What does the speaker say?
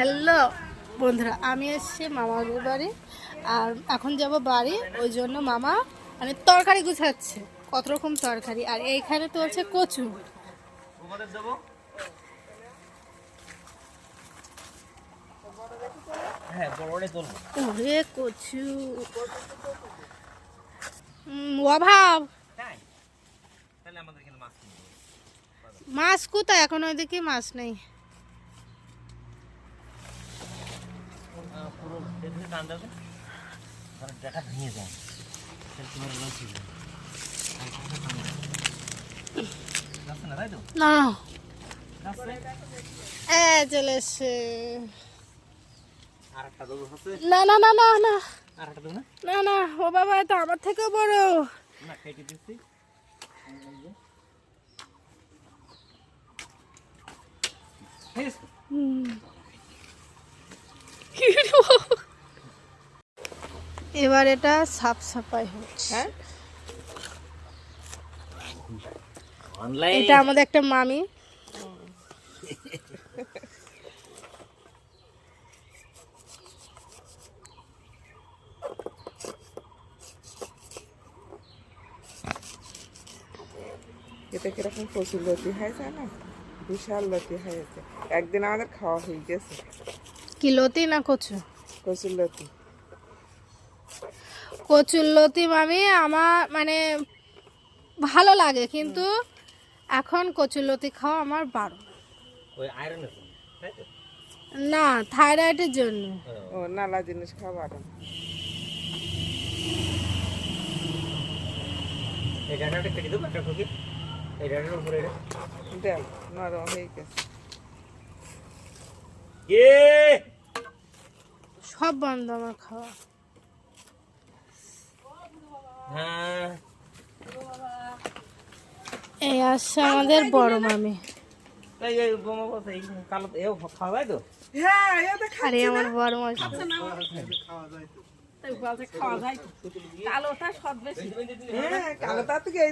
Hello বন্ধুরা আমি এসেছি মামার বাড়ি। আর এখন যাব বাড়ি ওই জন্য মামা মানে তরকারি গুছাচ্ছে কত রকম তরকারি। আর এইখানে তো হচ্ছে কচু। হ্যাঁ ওরে কচু। অভাব। মাছ কোথায়? এখন ওইদিকে মাছ নেই। পুরো টান দেবে। ভেঙে যায় তোমার না তাই তো? না। চলে না না না না না। ও বাবা এটা আমার থেকেও বড়। হুম। এবার এটা সাফ সাফাই হচ্ছে। এটা আমাদের একটা মামি। এতে কীরকম প্রচুর লতি হয়েছে না বিশাল লতি হয়েছে একদিন আমাদের খাওয়া হয়ে গেছে। কি লতি না কচু? প্রচুর লতি। কচুর লতি মামি আমার মানে ভালো লাগে কিন্তু এখন কচুর লতি খাওয়া আমার বারণ। না থাইরয়েডের জন্য। ও। নালা জিনিস খাওয়া বারণ। এই কেটে দেবো একটা এই উপরে এটা দেখ নরম হয়ে গেছে। সব বন্ধ আমার খাওয়া হ্যাঁ এই আসছে আমাদের বড় মামি। এই এই বোমা বসে এই কালো এও খাওয়া যায় তো? হ্যাঁ আরে আমার বড় মামি। সব বেশি। তার থেকে